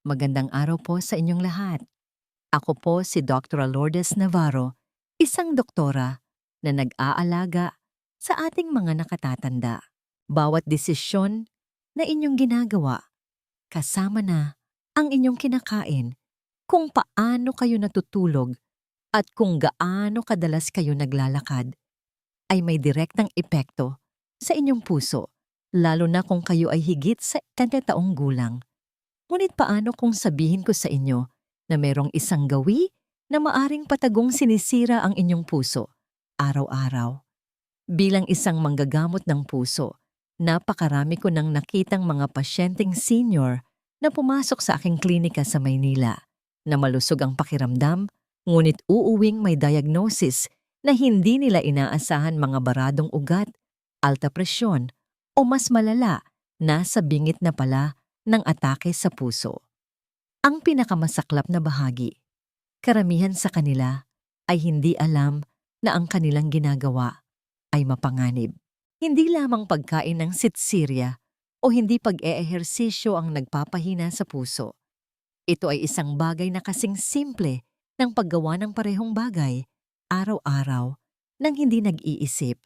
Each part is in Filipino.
Magandang araw po sa inyong lahat. Ako po si Dr. Lourdes Navarro, isang doktora na nag-aalaga sa ating mga nakatatanda. Bawat desisyon na inyong ginagawa, kasama na ang inyong kinakain, kung paano kayo natutulog at kung gaano kadalas kayo naglalakad, ay may direktang epekto sa inyong puso, lalo na kung kayo ay higit sa 30 taong gulang. Ngunit paano kung sabihin ko sa inyo na merong isang gawi na maaring patagong sinisira ang inyong puso araw-araw? Bilang isang manggagamot ng puso, napakarami ko nang nakitang mga pasyenteng senior na pumasok sa aking klinika sa Maynila na malusog ang pakiramdam ngunit uuwing may diagnosis na hindi nila inaasahan mga baradong ugat, alta presyon o mas malala, nasa bingit na pala ng atake sa puso. Ang pinakamasaklap na bahagi, karamihan sa kanila ay hindi alam na ang kanilang ginagawa ay mapanganib. Hindi lamang pagkain ng sitsirya o hindi pag-eehersisyo ang nagpapahina sa puso. Ito ay isang bagay na kasing simple ng paggawa ng parehong bagay, araw-araw, nang hindi nag-iisip.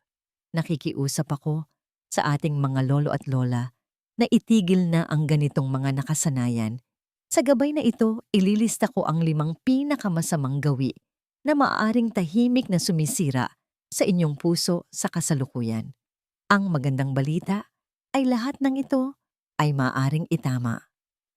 Nakikiusap ako sa ating mga lolo at lola na itigil na ang ganitong mga nakasanayan. Sa gabay na ito, ililista ko ang limang pinakamasamang gawi na maaaring tahimik na sumisira sa inyong puso sa kasalukuyan. Ang magandang balita ay lahat ng ito ay maaaring itama.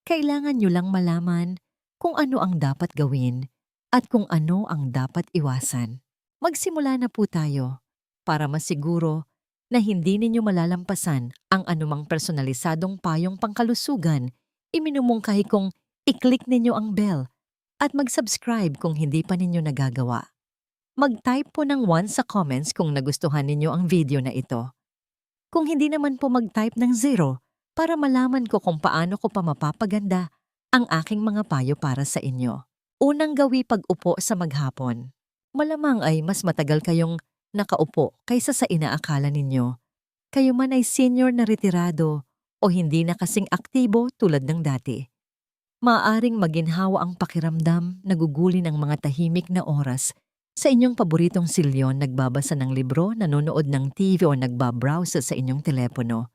Kailangan nyo lang malaman kung ano ang dapat gawin at kung ano ang dapat iwasan. Magsimula na po tayo para masiguro na hindi ninyo malalampasan ang anumang personalisadong payong pangkalusugan, iminumungkahi kong i-click ninyo ang bell at mag-subscribe kung hindi pa ninyo nagagawa. Mag-type po ng 1 sa comments kung nagustuhan ninyo ang video na ito. Kung hindi naman po mag-type ng 0 para malaman ko kung paano ko pa mapapaganda ang aking mga payo para sa inyo. Unang gawi pag-upo sa maghapon. Malamang ay mas matagal kayong nakaupo kaysa sa inaakala ninyo. Kayo man ay senior na retirado o hindi na kasing aktibo tulad ng dati. Maaring maginhawa ang pakiramdam, naguguli ng mga tahimik na oras sa inyong paboritong silyon nagbabasa ng libro, nanonood ng TV o nagbabrowse sa inyong telepono.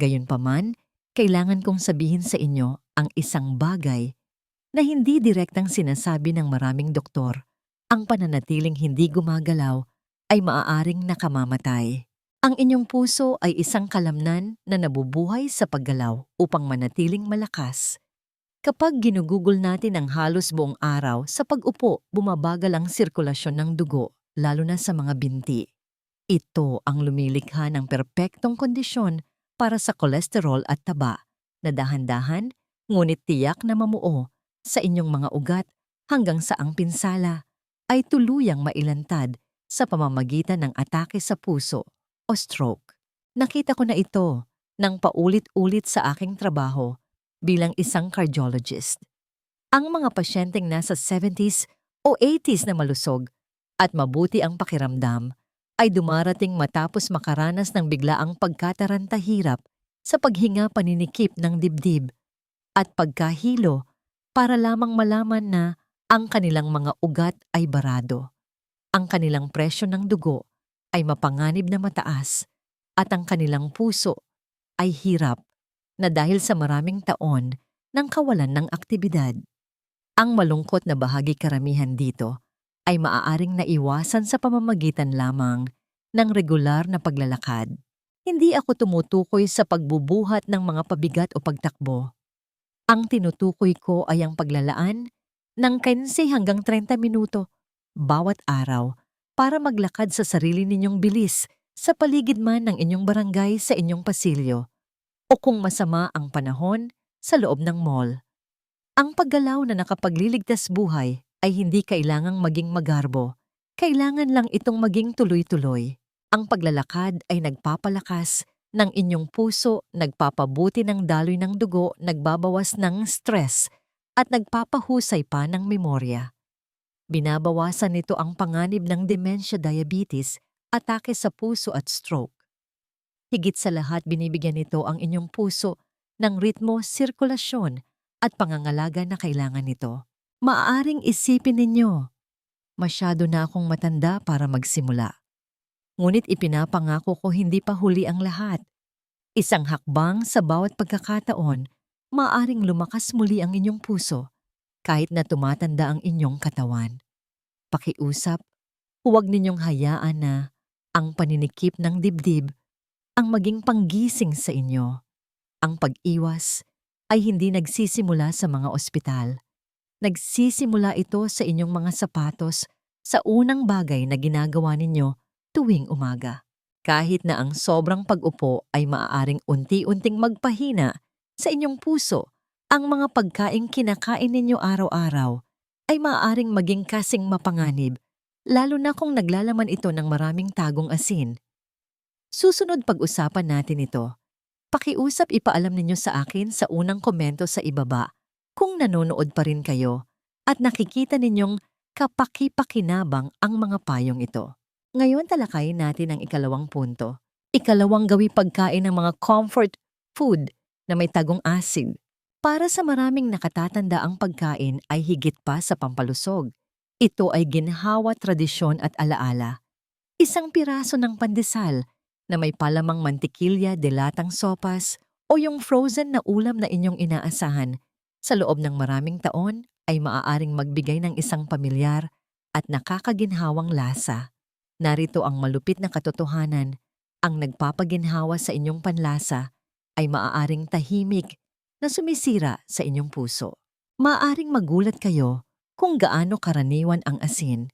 Gayunpaman, kailangan kong sabihin sa inyo ang isang bagay na hindi direktang sinasabi ng maraming doktor. Ang pananatiling hindi gumagalaw ay maaaring nakamamatay. Ang inyong puso ay isang kalamnan na nabubuhay sa paggalaw upang manatiling malakas. Kapag ginugugol natin ang halos buong araw sa pag-upo, bumabagal ang sirkulasyon ng dugo, lalo na sa mga binti. Ito ang lumilikha ng perpektong kondisyon para sa kolesterol at taba na dahan-dahan ngunit tiyak na mamuo sa inyong mga ugat hanggang sa ang pinsala ay tuluyang mailantad sa pamamagitan ng atake sa puso o stroke. Nakita ko na ito nang paulit-ulit sa aking trabaho bilang isang cardiologist. Ang mga pasyenteng nasa 70s o 80s na malusog at mabuti ang pakiramdam ay dumarating matapos makaranas ng biglaang pagkataranta hirap sa paghinga paninikip ng dibdib at pagkahilo para lamang malaman na ang kanilang mga ugat ay barado ang kanilang presyo ng dugo ay mapanganib na mataas at ang kanilang puso ay hirap na dahil sa maraming taon ng kawalan ng aktibidad. Ang malungkot na bahagi karamihan dito ay maaaring naiwasan sa pamamagitan lamang ng regular na paglalakad. Hindi ako tumutukoy sa pagbubuhat ng mga pabigat o pagtakbo. Ang tinutukoy ko ay ang paglalaan ng 15 hanggang 30 minuto bawat araw para maglakad sa sarili ninyong bilis sa paligid man ng inyong barangay sa inyong pasilyo o kung masama ang panahon sa loob ng mall. Ang paggalaw na nakapagliligtas buhay ay hindi kailangang maging magarbo. Kailangan lang itong maging tuloy-tuloy. Ang paglalakad ay nagpapalakas ng inyong puso, nagpapabuti ng daloy ng dugo, nagbabawas ng stress, at nagpapahusay pa ng memorya. Binabawasan nito ang panganib ng dementia diabetes, atake sa puso at stroke. Higit sa lahat binibigyan nito ang inyong puso ng ritmo sirkulasyon at pangangalaga na kailangan nito. Maaaring isipin ninyo, masyado na akong matanda para magsimula. Ngunit ipinapangako ko hindi pa huli ang lahat. Isang hakbang sa bawat pagkakataon, maaaring lumakas muli ang inyong puso kahit na tumatanda ang inyong katawan. Pakiusap, huwag ninyong hayaan na ang paninikip ng dibdib ang maging panggising sa inyo. Ang pag-iwas ay hindi nagsisimula sa mga ospital. Nagsisimula ito sa inyong mga sapatos sa unang bagay na ginagawa ninyo tuwing umaga. Kahit na ang sobrang pag-upo ay maaaring unti-unting magpahina sa inyong puso, ang mga pagkaing kinakain ninyo araw-araw ay maaaring maging kasing mapanganib, lalo na kung naglalaman ito ng maraming tagong asin. Susunod pag-usapan natin ito. Pakiusap ipaalam ninyo sa akin sa unang komento sa ibaba kung nanonood pa rin kayo at nakikita ninyong kapaki-pakinabang ang mga payong ito. Ngayon talakayin natin ang ikalawang punto. Ikalawang gawi pagkain ng mga comfort food na may tagong acid. Para sa maraming nakatatanda ang pagkain ay higit pa sa pampalusog. Ito ay ginhawa tradisyon at alaala. Isang piraso ng pandesal na may palamang mantikilya, delatang sopas o yung frozen na ulam na inyong inaasahan sa loob ng maraming taon ay maaaring magbigay ng isang pamilyar at nakakaginhawang lasa. Narito ang malupit na katotohanan, ang nagpapaginhawa sa inyong panlasa ay maaaring tahimik na sumisira sa inyong puso. Maaaring magulat kayo kung gaano karaniwan ang asin.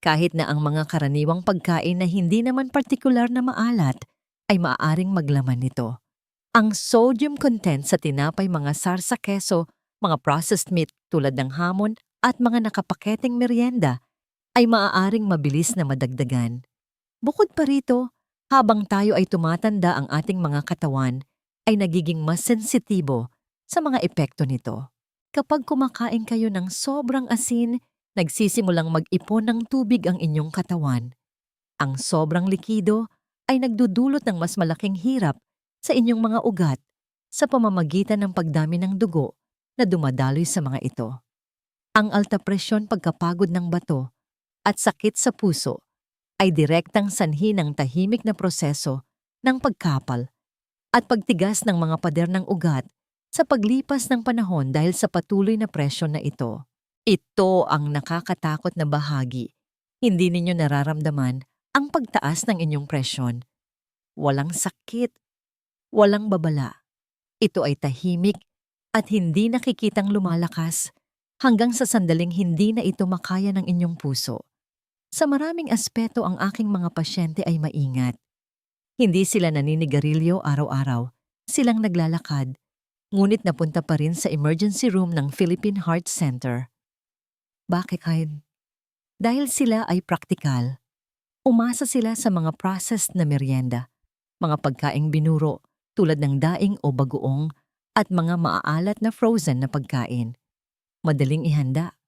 Kahit na ang mga karaniwang pagkain na hindi naman partikular na maalat ay maaaring maglaman nito. Ang sodium content sa tinapay mga sarsa keso mga processed meat tulad ng hamon at mga nakapaketeng merienda ay maaaring mabilis na madagdagan. Bukod pa rito, habang tayo ay tumatanda ang ating mga katawan, ay nagiging mas sensitibo sa mga epekto nito. Kapag kumakain kayo ng sobrang asin, nagsisimulang mag-ipon ng tubig ang inyong katawan. Ang sobrang likido ay nagdudulot ng mas malaking hirap sa inyong mga ugat sa pamamagitan ng pagdami ng dugo na dumadaloy sa mga ito. Ang alta presyon pagkapagod ng bato at sakit sa puso ay direktang sanhi ng tahimik na proseso ng pagkapal at pagtigas ng mga pader ng ugat sa paglipas ng panahon dahil sa patuloy na presyon na ito. Ito ang nakakatakot na bahagi. Hindi ninyo nararamdaman ang pagtaas ng inyong presyon. Walang sakit, walang babala. Ito ay tahimik at hindi nakikitang lumalakas hanggang sa sandaling hindi na ito makaya ng inyong puso. Sa maraming aspeto ang aking mga pasyente ay maingat. Hindi sila naninigarilyo araw-araw, silang naglalakad, ngunit napunta pa rin sa emergency room ng Philippine Heart Center. Bakit, Hyde? Dahil sila ay praktikal. Umasa sila sa mga processed na merienda, mga pagkaing binuro tulad ng daing o bagoong at mga maaalat na frozen na pagkain. Madaling ihanda,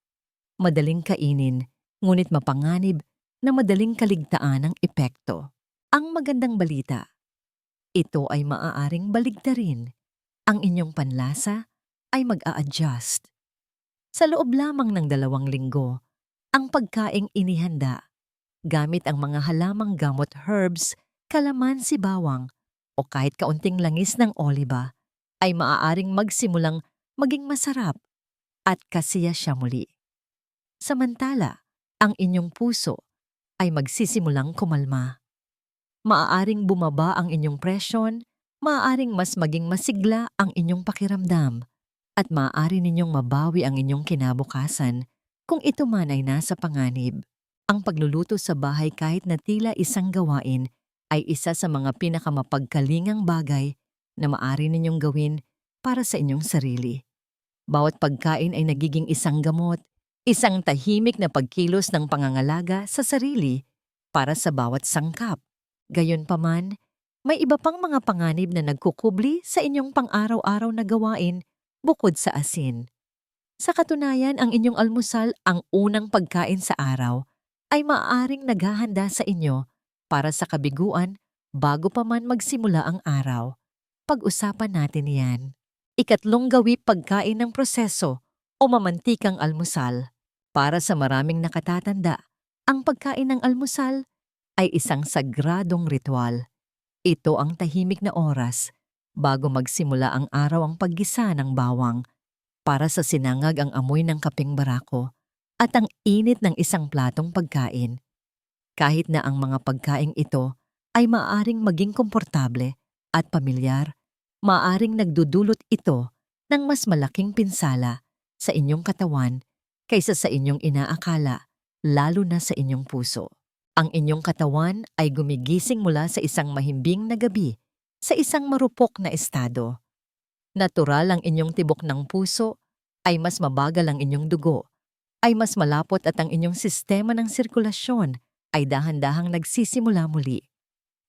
madaling kainin, ngunit mapanganib na madaling kaligtaan ng epekto. Ang magandang balita, ito ay maaaring baligtarin. Ang inyong panlasa ay mag-a-adjust. Sa loob lamang ng dalawang linggo, ang pagkaing inihanda gamit ang mga halamang gamot herbs, kalamansi bawang, o kahit kaunting langis ng oliba ay maaaring magsimulang maging masarap at kasiya siya muli. Samantala, ang inyong puso ay magsisimulang kumalma. Maaaring bumaba ang inyong presyon, maaaring mas maging masigla ang inyong pakiramdam, at maaari ninyong mabawi ang inyong kinabukasan kung ito man ay nasa panganib. Ang pagluluto sa bahay kahit na tila isang gawain ay isa sa mga pinakamapagkalingang bagay na maari ninyong gawin para sa inyong sarili. Bawat pagkain ay nagiging isang gamot, isang tahimik na pagkilos ng pangangalaga sa sarili para sa bawat sangkap. Gayunpaman, may iba pang mga panganib na nagkukubli sa inyong pang-araw-araw na gawain bukod sa asin. Sa katunayan, ang inyong almusal, ang unang pagkain sa araw, ay maaaring naghahanda sa inyo para sa kabiguan bago pa man magsimula ang araw. Pag-usapan natin yan. Ikatlong gawi pagkain ng proseso o mamantikang almusal. Para sa maraming nakatatanda, ang pagkain ng almusal ay isang sagradong ritual. Ito ang tahimik na oras bago magsimula ang araw ang paggisa ng bawang para sa sinangag ang amoy ng kaping barako at ang init ng isang platong pagkain. Kahit na ang mga pagkaing ito ay maaring maging komportable at pamilyar, maaring nagdudulot ito ng mas malaking pinsala sa inyong katawan kaysa sa inyong inaakala, lalo na sa inyong puso. Ang inyong katawan ay gumigising mula sa isang mahimbing na gabi sa isang marupok na estado. Natural ang inyong tibok ng puso, ay mas mabagal ang inyong dugo, ay mas malapot at ang inyong sistema ng sirkulasyon ay dahan-dahang nagsisimula muli.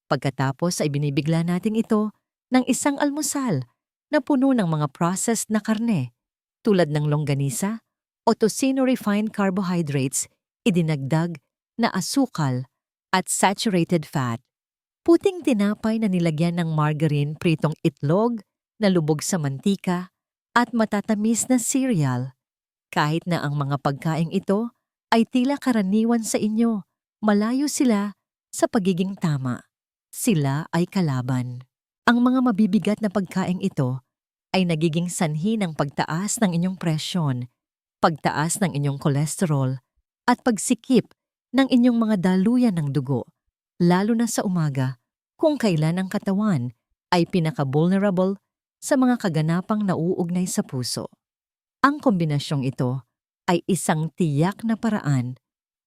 Pagkatapos ay binibigla natin ito ng isang almusal na puno ng mga processed na karne tulad ng longganisa o tocino refined carbohydrates, idinagdag na asukal at saturated fat. Puting tinapay na nilagyan ng margarine, pritong itlog na lubog sa mantika at matatamis na cereal. Kahit na ang mga pagkaing ito ay tila karaniwan sa inyo, malayo sila sa pagiging tama. Sila ay kalaban. Ang mga mabibigat na pagkaing ito ay nagiging sanhi ng pagtaas ng inyong presyon, pagtaas ng inyong kolesterol, at pagsikip ng inyong mga daluyan ng dugo, lalo na sa umaga kung kailan ang katawan ay pinaka-vulnerable sa mga kaganapang nauugnay sa puso. Ang kombinasyong ito ay isang tiyak na paraan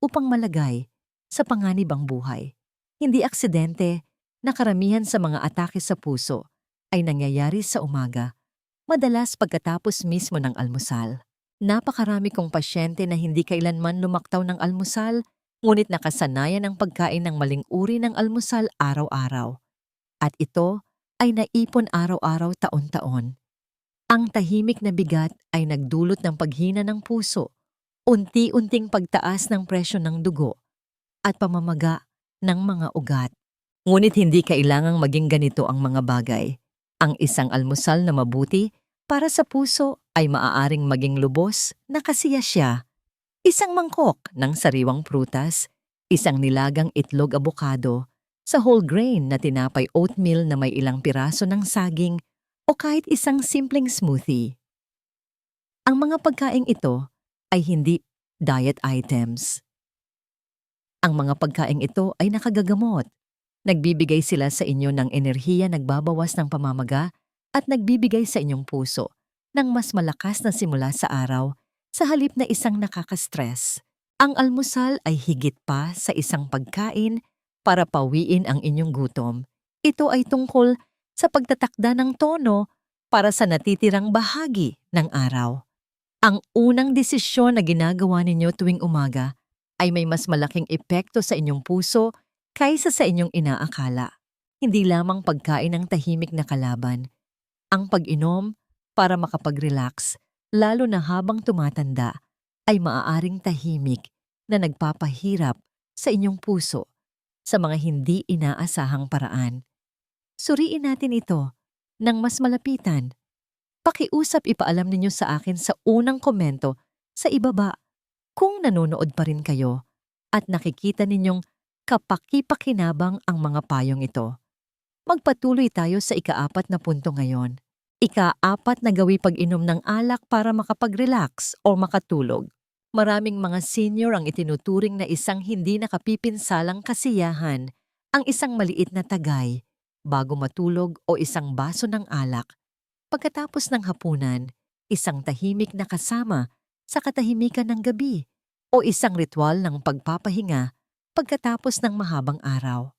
upang malagay sa panganib ang buhay. Hindi aksidente na karamihan sa mga atake sa puso ay nangyayari sa umaga, madalas pagkatapos mismo ng almusal. Napakarami kong pasyente na hindi kailanman lumaktaw ng almusal, ngunit nakasanayan ang pagkain ng maling uri ng almusal araw-araw. At ito ay naipon araw-araw taon-taon. Ang tahimik na bigat ay nagdulot ng paghina ng puso, unti-unting pagtaas ng presyo ng dugo, at pamamaga ng mga ugat. Ngunit hindi kailangang maging ganito ang mga bagay. Ang isang almusal na mabuti para sa puso ay maaaring maging lubos na kasiya siya. Isang mangkok ng sariwang prutas, isang nilagang itlog abokado, sa whole grain na tinapay oatmeal na may ilang piraso ng saging o kahit isang simpleng smoothie. Ang mga pagkaing ito ay hindi diet items. Ang mga pagkaing ito ay nakagagamot Nagbibigay sila sa inyo ng enerhiya nagbabawas ng pamamaga at nagbibigay sa inyong puso ng mas malakas na simula sa araw sa halip na isang nakaka-stress. Ang almusal ay higit pa sa isang pagkain para pawiin ang inyong gutom. Ito ay tungkol sa pagtatakda ng tono para sa natitirang bahagi ng araw. Ang unang desisyon na ginagawa ninyo tuwing umaga ay may mas malaking epekto sa inyong puso kaysa sa inyong inaakala. Hindi lamang pagkain ang tahimik na kalaban. Ang pag-inom para makapag-relax, lalo na habang tumatanda, ay maaaring tahimik na nagpapahirap sa inyong puso sa mga hindi inaasahang paraan. Suriin natin ito ng mas malapitan. Pakiusap ipaalam ninyo sa akin sa unang komento sa ibaba kung nanonood pa rin kayo at nakikita ninyong kapakipakinabang ang mga payong ito. Magpatuloy tayo sa ikaapat na punto ngayon. Ikaapat na gawi pag-inom ng alak para makapag-relax o makatulog. Maraming mga senior ang itinuturing na isang hindi nakapipinsalang kasiyahan, ang isang maliit na tagay, bago matulog o isang baso ng alak. Pagkatapos ng hapunan, isang tahimik na kasama sa katahimikan ng gabi o isang ritual ng pagpapahinga pagkatapos ng mahabang araw.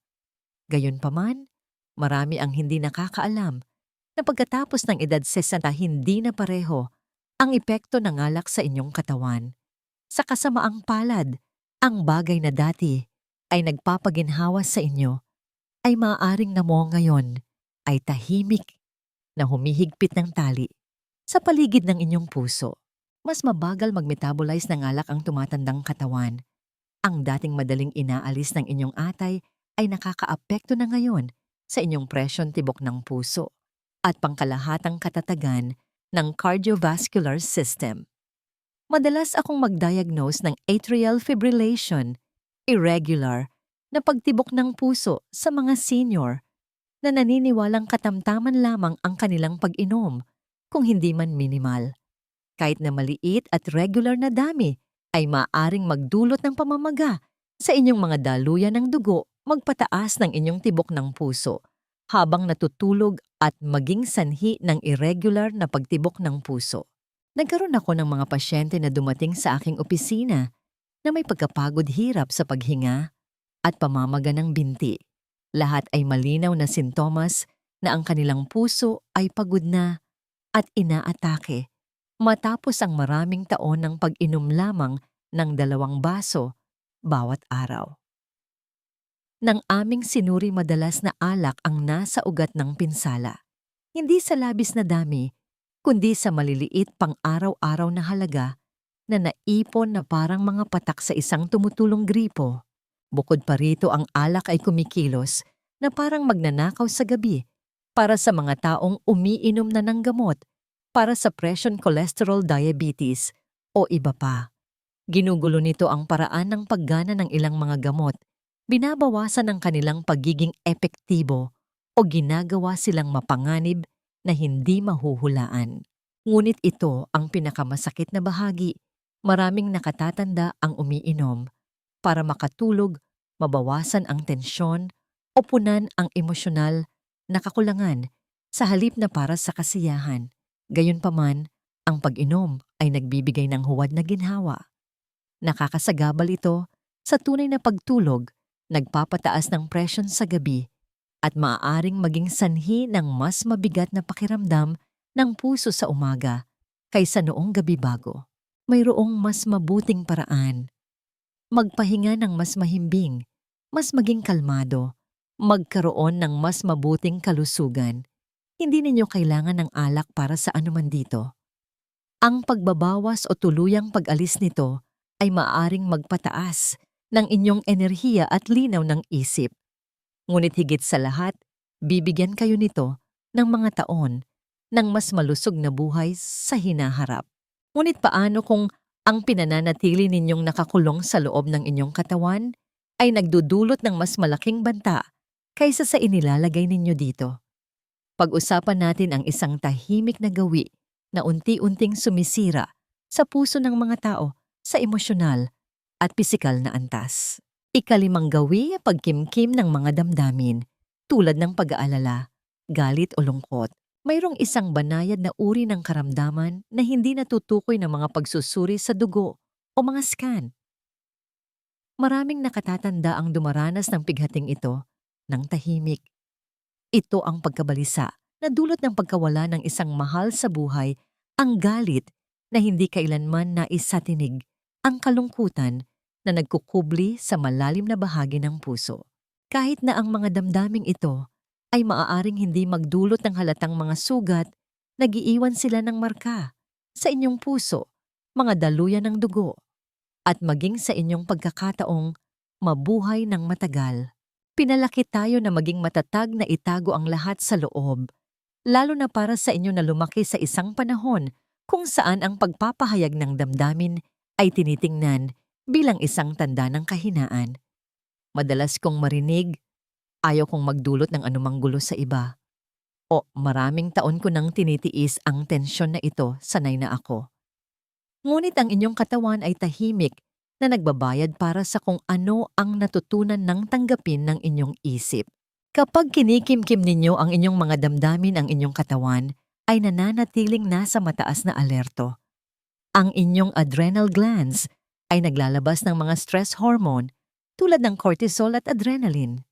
Gayunpaman, marami ang hindi nakakaalam na pagkatapos ng edad 60 hindi na pareho ang epekto ng alak sa inyong katawan. Sa kasamaang palad, ang bagay na dati ay nagpapaginhawa sa inyo ay maaaring na mo ngayon ay tahimik na humihigpit ng tali sa paligid ng inyong puso. Mas mabagal mag-metabolize ng alak ang tumatandang katawan ang dating madaling inaalis ng inyong atay ay nakakaapekto na ngayon sa inyong presyon tibok ng puso at pangkalahatang katatagan ng cardiovascular system. Madalas akong mag-diagnose ng atrial fibrillation, irregular, na pagtibok ng puso sa mga senior na naniniwalang katamtaman lamang ang kanilang pag-inom kung hindi man minimal. Kahit na maliit at regular na dami ay maaring magdulot ng pamamaga sa inyong mga daluyan ng dugo magpataas ng inyong tibok ng puso habang natutulog at maging sanhi ng irregular na pagtibok ng puso. Nagkaroon ako ng mga pasyente na dumating sa aking opisina na may pagkapagod hirap sa paghinga at pamamaga ng binti. Lahat ay malinaw na sintomas na ang kanilang puso ay pagod na at inaatake matapos ang maraming taon ng pag-inom lamang ng dalawang baso bawat araw. Nang aming sinuri madalas na alak ang nasa ugat ng pinsala, hindi sa labis na dami, kundi sa maliliit pang araw-araw na halaga na naipon na parang mga patak sa isang tumutulong gripo. Bukod pa rito ang alak ay kumikilos na parang magnanakaw sa gabi para sa mga taong umiinom na ng gamot para sa presyon cholesterol diabetes o iba pa. Ginugulo nito ang paraan ng paggana ng ilang mga gamot, binabawasan ang kanilang pagiging epektibo o ginagawa silang mapanganib na hindi mahuhulaan. Ngunit ito ang pinakamasakit na bahagi. Maraming nakatatanda ang umiinom para makatulog, mabawasan ang tensyon o punan ang emosyonal na kakulangan sa halip na para sa kasiyahan. Gayunpaman, ang pag-inom ay nagbibigay ng huwad na ginhawa. Nakakasagabal ito sa tunay na pagtulog, nagpapataas ng presyon sa gabi, at maaaring maging sanhi ng mas mabigat na pakiramdam ng puso sa umaga kaysa noong gabi bago. Mayroong mas mabuting paraan. Magpahinga ng mas mahimbing, mas maging kalmado, magkaroon ng mas mabuting kalusugan. Hindi ninyo kailangan ng alak para sa anuman dito. Ang pagbabawas o tuluyang pag-alis nito ay maaring magpataas ng inyong enerhiya at linaw ng isip. Ngunit higit sa lahat, bibigyan kayo nito ng mga taon ng mas malusog na buhay sa hinaharap. Ngunit paano kung ang pinananatili ninyong nakakulong sa loob ng inyong katawan ay nagdudulot ng mas malaking banta kaysa sa inilalagay ninyo dito? Pag-usapan natin ang isang tahimik na gawi na unti-unting sumisira sa puso ng mga tao sa emosyonal at pisikal na antas. Ikalimang gawi pagkimkim ng mga damdamin tulad ng pag-aalala, galit o lungkot. Mayroong isang banayad na uri ng karamdaman na hindi natutukoy ng mga pagsusuri sa dugo o mga scan. Maraming nakatatanda ang dumaranas ng pighating ito ng tahimik. Ito ang pagkabalisa na dulot ng pagkawala ng isang mahal sa buhay, ang galit na hindi kailanman naisatinig ang kalungkutan na nagkukubli sa malalim na bahagi ng puso. Kahit na ang mga damdaming ito ay maaaring hindi magdulot ng halatang mga sugat, nagiiwan sila ng marka sa inyong puso, mga daluyan ng dugo, at maging sa inyong pagkakataong mabuhay ng matagal. Pinalaki tayo na maging matatag na itago ang lahat sa loob, lalo na para sa inyo na lumaki sa isang panahon kung saan ang pagpapahayag ng damdamin ay tinitingnan bilang isang tanda ng kahinaan. Madalas kong marinig, ayaw kong magdulot ng anumang gulo sa iba. O maraming taon ko nang tinitiis ang tensyon na ito, sanay na ako. Ngunit ang inyong katawan ay tahimik na nagbabayad para sa kung ano ang natutunan ng tanggapin ng inyong isip. Kapag kinikimkim ninyo ang inyong mga damdamin ang inyong katawan, ay nananatiling nasa mataas na alerto ang inyong adrenal glands ay naglalabas ng mga stress hormone tulad ng cortisol at adrenaline.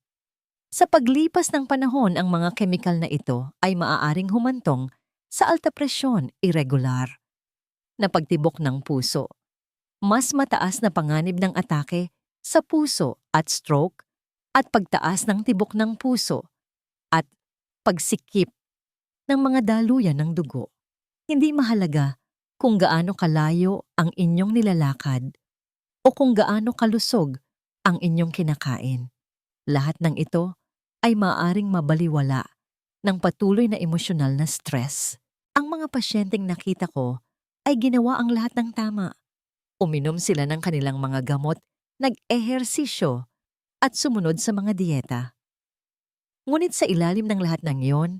Sa paglipas ng panahon, ang mga kemikal na ito ay maaaring humantong sa alta presyon irregular na pagtibok ng puso, mas mataas na panganib ng atake sa puso at stroke at pagtaas ng tibok ng puso at pagsikip ng mga daluyan ng dugo. Hindi mahalaga kung gaano kalayo ang inyong nilalakad o kung gaano kalusog ang inyong kinakain. Lahat ng ito ay maaring mabaliwala ng patuloy na emosyonal na stress. Ang mga pasyenteng nakita ko ay ginawa ang lahat ng tama. Uminom sila ng kanilang mga gamot, nag-ehersisyo, at sumunod sa mga dieta. Ngunit sa ilalim ng lahat ng iyon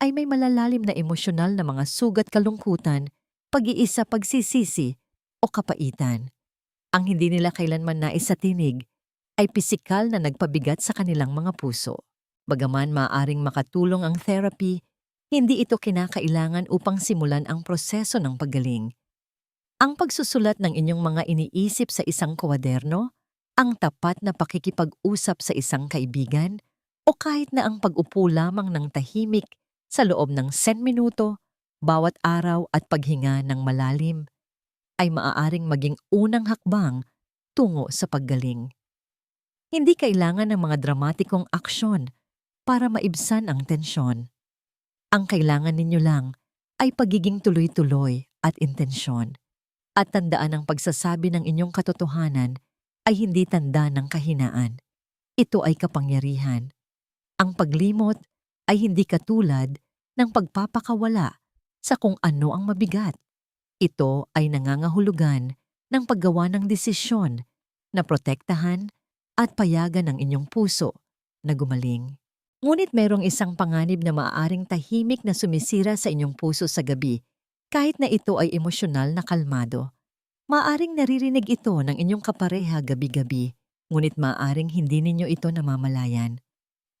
ay may malalalim na emosyonal na mga sugat kalungkutan, pag-iisa pagsisisi o kapaitan. Ang hindi nila kailanman nais sa tinig ay pisikal na nagpabigat sa kanilang mga puso. Bagaman maaring makatulong ang therapy, hindi ito kinakailangan upang simulan ang proseso ng paggaling. Ang pagsusulat ng inyong mga iniisip sa isang kwaderno, ang tapat na pakikipag-usap sa isang kaibigan, o kahit na ang pag-upo lamang ng tahimik sa loob ng 10 minuto, bawat araw at paghinga ng malalim, ay maaaring maging unang hakbang tungo sa paggaling. Hindi kailangan ng mga dramatikong aksyon para maibsan ang tensyon. Ang kailangan ninyo lang ay pagiging tuloy-tuloy at intensyon. At tandaan ang pagsasabi ng inyong katotohanan ay hindi tanda ng kahinaan. Ito ay kapangyarihan. Ang paglimot ay hindi katulad ng pagpapakawala sa kung ano ang mabigat. Ito ay nangangahulugan ng paggawa ng desisyon na protektahan at payagan ang inyong puso na gumaling. Ngunit mayroong isang panganib na maaaring tahimik na sumisira sa inyong puso sa gabi kahit na ito ay emosyonal na kalmado. Maaring naririnig ito ng inyong kapareha gabi-gabi, ngunit maaring hindi ninyo ito namamalayan.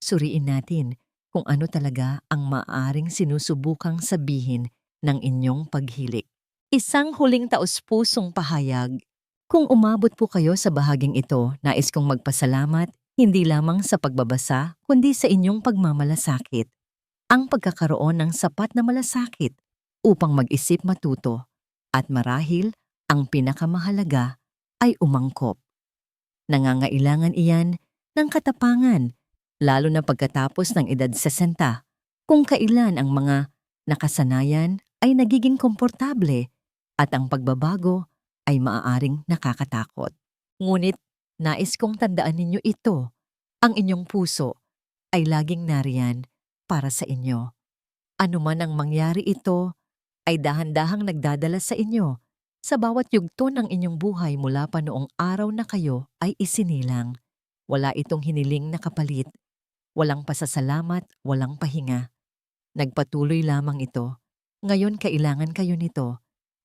Suriin natin kung ano talaga ang maaring sinusubukang sabihin ng inyong paghilik. Isang huling taus-pusong pahayag. Kung umabot po kayo sa bahaging ito, nais kong magpasalamat hindi lamang sa pagbabasa kundi sa inyong pagmamalasakit. Ang pagkakaroon ng sapat na malasakit upang mag-isip matuto at marahil ang pinakamahalaga ay umangkop. Nangangailangan iyan ng katapangan lalo na pagkatapos ng edad 60 kung kailan ang mga nakasanayan ay nagiging komportable at ang pagbabago ay maaaring nakakatakot. Ngunit nais kong tandaan ninyo ito, ang inyong puso ay laging nariyan para sa inyo. Ano man ang mangyari ito, ay dahan-dahang nagdadala sa inyo sa bawat yugto ng inyong buhay mula pa noong araw na kayo ay isinilang. Wala itong hiniling na kapalit. Walang pasasalamat, walang pahinga. Nagpatuloy lamang ito. Ngayon kailangan kayo nito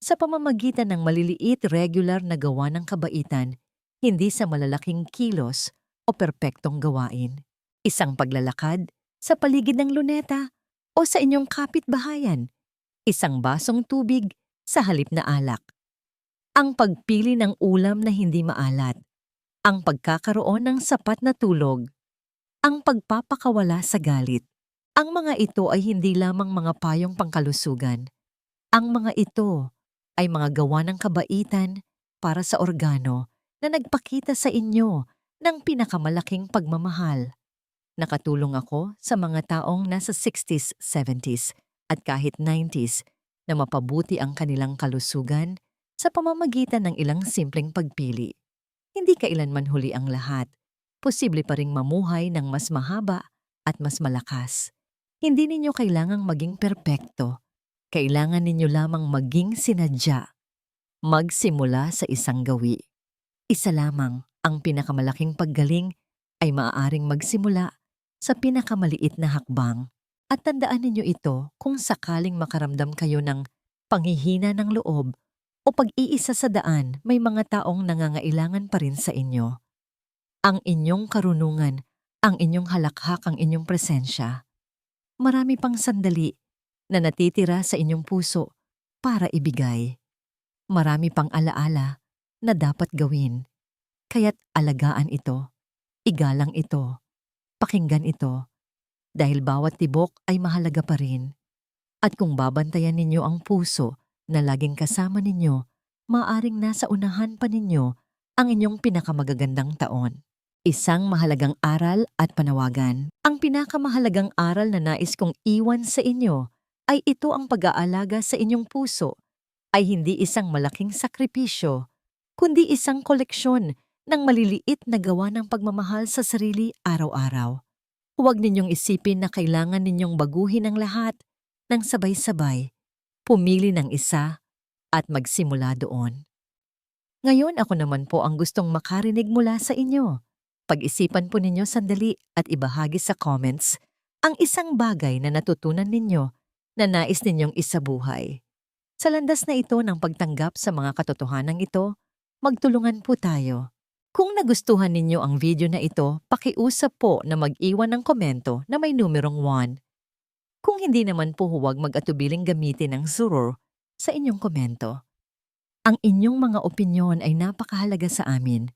sa pamamagitan ng maliliit regular na gawa ng kabaitan, hindi sa malalaking kilos o perpektong gawain. Isang paglalakad sa paligid ng luneta o sa inyong kapitbahayan. Isang basong tubig sa halip na alak. Ang pagpili ng ulam na hindi maalat. Ang pagkakaroon ng sapat na tulog. Ang pagpapakawala sa galit. Ang mga ito ay hindi lamang mga payong pangkalusugan. Ang mga ito ay mga gawa ng kabaitan para sa organo na nagpakita sa inyo ng pinakamalaking pagmamahal. Nakatulong ako sa mga taong nasa 60s, 70s at kahit 90s na mapabuti ang kanilang kalusugan sa pamamagitan ng ilang simpleng pagpili. Hindi kailanman huli ang lahat. Posible pa ring mamuhay ng mas mahaba at mas malakas. Hindi ninyo kailangang maging perpekto. Kailangan ninyo lamang maging sinadya. Magsimula sa isang gawi. Isa lamang ang pinakamalaking paggaling ay maaaring magsimula sa pinakamaliit na hakbang. At tandaan ninyo ito kung sakaling makaramdam kayo ng panghihina ng loob o pag-iisa sa daan may mga taong nangangailangan pa rin sa inyo. Ang inyong karunungan, ang inyong halakhak, ang inyong presensya. Marami pang sandali na natitira sa inyong puso para ibigay. Marami pang alaala na dapat gawin. Kaya't alagaan ito, igalang ito, pakinggan ito, dahil bawat tibok ay mahalaga pa rin. At kung babantayan ninyo ang puso na laging kasama ninyo, maaring nasa unahan pa ninyo ang inyong pinakamagagandang taon. Isang mahalagang aral at panawagan. Ang pinakamahalagang aral na nais kong iwan sa inyo ay ito ang pag-aalaga sa inyong puso ay hindi isang malaking sakripisyo, kundi isang koleksyon ng maliliit na gawa ng pagmamahal sa sarili araw-araw. Huwag ninyong isipin na kailangan ninyong baguhin ang lahat ng sabay-sabay. pumili ng isa at magsimula doon. Ngayon ako naman po ang gustong makarinig mula sa inyo. Pag-isipan po ninyo sandali at ibahagi sa comments ang isang bagay na natutunan ninyo na nais ninyong isabuhay. Sa landas na ito ng pagtanggap sa mga katotohanan ito, magtulungan po tayo. Kung nagustuhan ninyo ang video na ito, pakiusap po na mag-iwan ng komento na may numerong 1. Kung hindi naman po huwag mag-atubiling gamitin ang Zuror sa inyong komento. Ang inyong mga opinyon ay napakahalaga sa amin.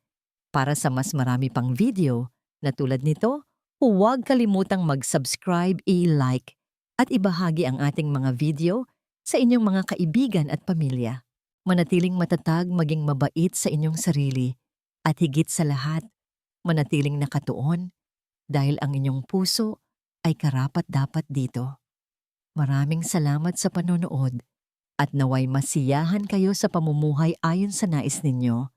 Para sa mas marami pang video na tulad nito, huwag kalimutang mag-subscribe, i-like at ibahagi ang ating mga video sa inyong mga kaibigan at pamilya. Manatiling matatag maging mabait sa inyong sarili at higit sa lahat, manatiling nakatuon dahil ang inyong puso ay karapat-dapat dito. Maraming salamat sa panonood at naway masiyahan kayo sa pamumuhay ayon sa nais ninyo